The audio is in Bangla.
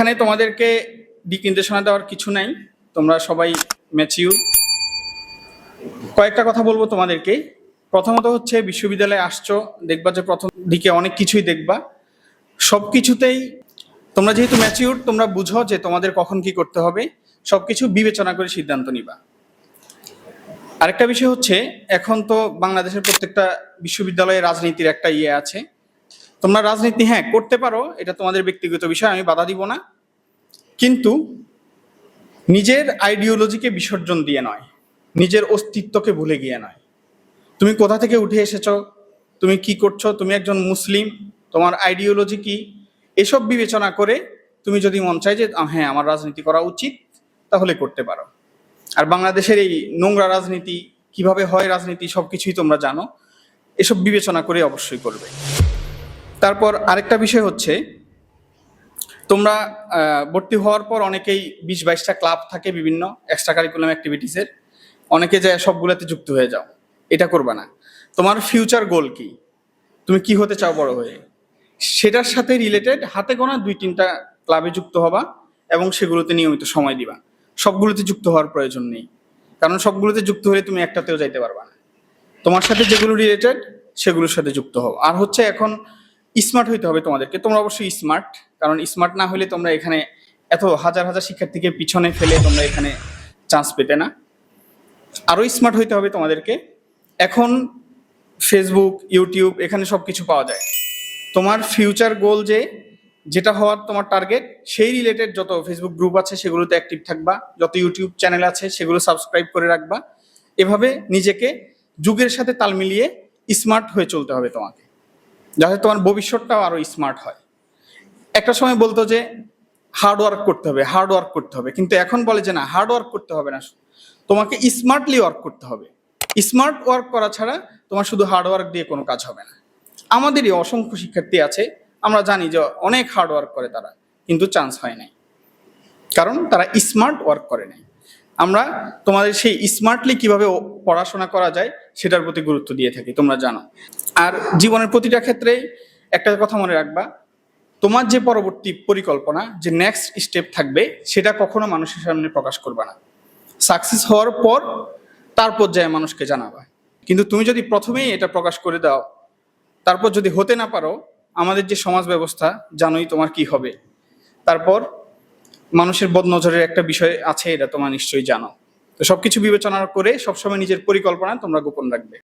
এখানে তোমাদেরকে দিক নির্দেশনা দেওয়ার কিছু নাই। তোমরা সবাই ম্যাচিউর কয়েকটা কথা বলব তোমাদেরকে। প্রথমত হচ্ছে, বিশ্ববিদ্যালয়ে আসছো, দেখবা যে প্রথম দিকে অনেক কিছুই দেখবা। সব কিছুতেই তোমরা যেহেতু ম্যাচিউর তোমরা বুঝো যে তোমাদের কখন কি করতে হবে। সব কিছু বিবেচনা করে সিদ্ধান্ত নিবা। আরেকটা বিষয় হচ্ছে, এখন তো বাংলাদেশের প্রত্যেকটা বিশ্ববিদ্যালয়ে রাজনীতির একটা ইয়ে আছে। তোমরা রাজনীতি হ্যাঁ করতে পারো, এটা তোমাদের ব্যক্তিগত বিষয়, আমি বাধা দিব না। কিন্তু নিজের আইডিওলজিকে বিসর্জন দিয়ে নয়, নিজের অস্তিত্বকে ভুলে গিয়ে নয়। তুমি কোথা থেকে উঠে এসেছ, তুমি কি করছ, তুমি একজন মুসলিম, তোমার আইডিওলজি কি, এসব বিবেচনা করে তুমি যদি মন চাই যে হ্যাঁ আমার রাজনীতি করা উচিত, তাহলে করতে পারো। আর বাংলাদেশের এই নোংরা রাজনীতি, কীভাবে হয় রাজনীতি, সবকিছুই তোমরা জানো, এসব বিবেচনা করে অবশ্যই করবে। তারপর আরেকটা বিষয় হচ্ছে, তোমরা ভর্তি হওয়ার পর অনেকেই বিশ বাইশটা ক্লাব থাকে বিভিন্ন এক্সট্রা কারিকুলাম অ্যাক্টিভিটিসের অনেকে যায় সবগুলোতে যুক্ত হয়ে যাও, এটা করবা না। তোমার ফিউচার গোল কি? তুমি কি হতে চাও বড় হয়ে? সেটার সাথে রিলেটেড হাতে গোনা দুই তিনটা ক্লাবে যুক্ত হবা এবং সেগুলোতে নিয়মিত সময় দিবা। সবগুলোতে যুক্ত হওয়ার প্রয়োজন নেই। কারণ সবগুলোতে যুক্ত হলে তুমি একটাতেও যাইতে পারবা না। তোমার সাথে যেগুলো রিলেটেড সেগুলোর সাথে যুক্ত হও। আর হচ্ছে এখন স্মার্ট হইতে হবে তোমাদেরকে। তোমরা অবশ্যই স্মার্ট কারণ স্মার্ট না হলে তোমরা এখানে এত হাজার হাজার শিক্ষার্থীকে পিছনে ফেলে তোমরা এখানে চান্স পেতে না। আরও স্মার্ট হইতে হবে তোমাদেরকে। এখন ফেসবুক ইউটিউব এখানে সব কিছু পাওয়া যায়। তোমার ফিউচার গোল যে, যেটা হওয়ার তোমার টার্গেট সেই রিলেটেড যত ফেসবুক গ্রুপ আছে সেগুলোতে অ্যাক্টিভ থাকবা। যত ইউটিউব চ্যানেল আছে সেগুলো সাবস্ক্রাইব করে রাখবা। এভাবে নিজেকে যুগের সাথে তাল মিলিয়ে স্মার্ট হয়ে চলতে হবে তোমাকে। যাতে তোমার ভবিষ্যৎটাও আরও স্মার্ট হয়। একটা সময় বলতো যে হার্ড ওয়ার্ক করতে হবে হার্ড ওয়ার্ক করতে হবে। কিন্তু এখন বলে যে, না হার্ড ওয়ার্ক করতে হবে না। তোমাকে স্মার্টলি ওয়ার্ক করতে হবে। স্মার্ট ওয়ার্ক করা ছাড়া তোমার শুধু হার্ড ওয়ার্ক দিয়ে কোনো কাজ হবে না। আমাদেরই অসংখ্য শিক্ষার্থী আছে, আমরা জানি যে অনেক হার্ড ওয়ার্ক করে তারা, কিন্তু চান্স হয় নাই। কারণ তারা স্মার্ট ওয়ার্ক করে নাই। আমরা তোমাদের সেই স্মার্টলি কীভাবে পড়াশোনা করা যায় সেটার প্রতি গুরুত্ব দিয়ে থাকি, তোমরা জানো। আর জীবনের প্রতিটা ক্ষেত্রে একটা কথা মনে রাখবা, তোমার যে পরবর্তী পরিকল্পনা, যে নেক্সট স্টেপ থাকবে, সেটা কখনো মানুষের সামনে প্রকাশ করবে না। সাকসেস হওয়ার পর তার পর্যায়ে মানুষকে জানাবা। কিন্তু তুমি যদি প্রথমেই এটা প্রকাশ করে দাও, তারপর যদি হতে না পারো, আমাদের যে সমাজ ব্যবস্থা, জানোই তোমার কি হবে। তারপর মানুষের বদনজরের একটা বিষয় আছে, এটা তোমরা নিশ্চয়ই জানো। তো সবকিছু বিবেচনা করে সবসময় নিজের পরিকল্পনা তোমরা গোপন রাখবে।